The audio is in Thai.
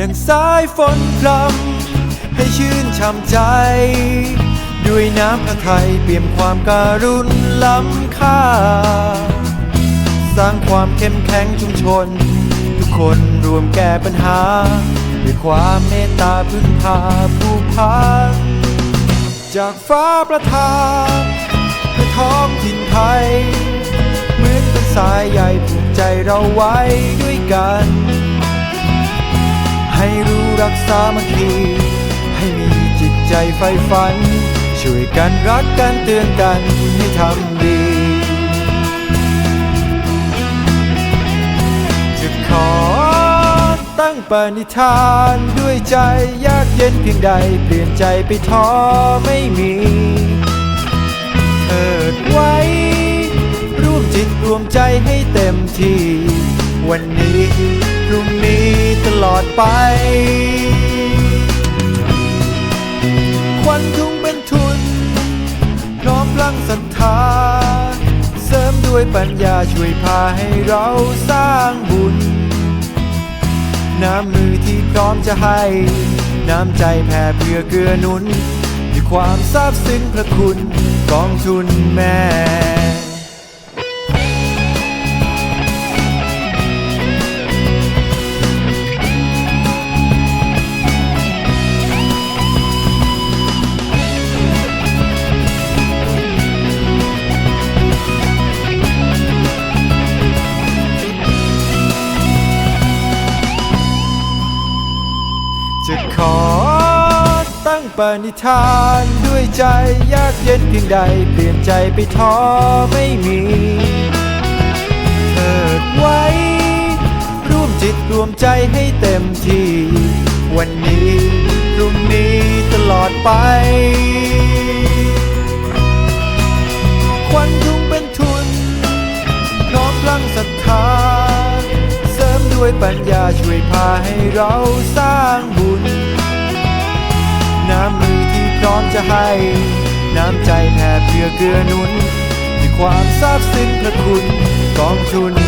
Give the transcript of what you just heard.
ดังสายฝนพรำให้ชื่นช่ำใจ ด้วยน้ำพระทัยเปี่ยมความการุณล้ำค่า สร้างความเข้มแข็งชุมชน ทุกคนรวมแก้ปัญหา ด้วยความเมตตาพึ่งพาผู้พันจากฟ้าประทานให้ท้องถิ่นไทยเหมือนเป็นสายใยผูกใจเราไว้ด้วยกัน รักษามัคคี ให้มีจิตใจใฝ่ฝัน ช่วยกันรักกันเตือนกันให้ทำดี จะขอตั้งปณิธานด้วยใจยากเย็นเพียงใด เปลี่ยนใจไปท้อไม่มีเถิดไว้ร่วมจิตรวมใจให้เต็มที่ วันนี้พรุ่งนี้ตลอดไป วันทุ่งเป็นทุน พร้อมพลังศรัทธา เสริมด้วยปัญญาช่วยพาให้เราสร้างบุญ น้ำมือที่พร้อมจะให้ น้ำใจแผ่เพื่อเกื้อหนุนด้วยความซาบซึ้งพระคุณกองทุนแม่ จะขอตั้งปณิธานด้วยใจยากเย็นเพียงใด เปลี่ยนใจไปท้อไม่มีเถิดไว้ ร่วมจิตรวมใจให้เต็มที่ วันนี้พรุ่งนี้ตลอดไป ควันทุ่งเป็นทุน น้อมพลังศรัทธา เสริมด้วยปัญญาช่วยพาให้เราสร้างบุญ น้ำมือที่พร้อมจะให้ น้ำใจแผ่เพื่อเกื้อหนุนด้วยความซาบซึ้งพระคุณกองทุน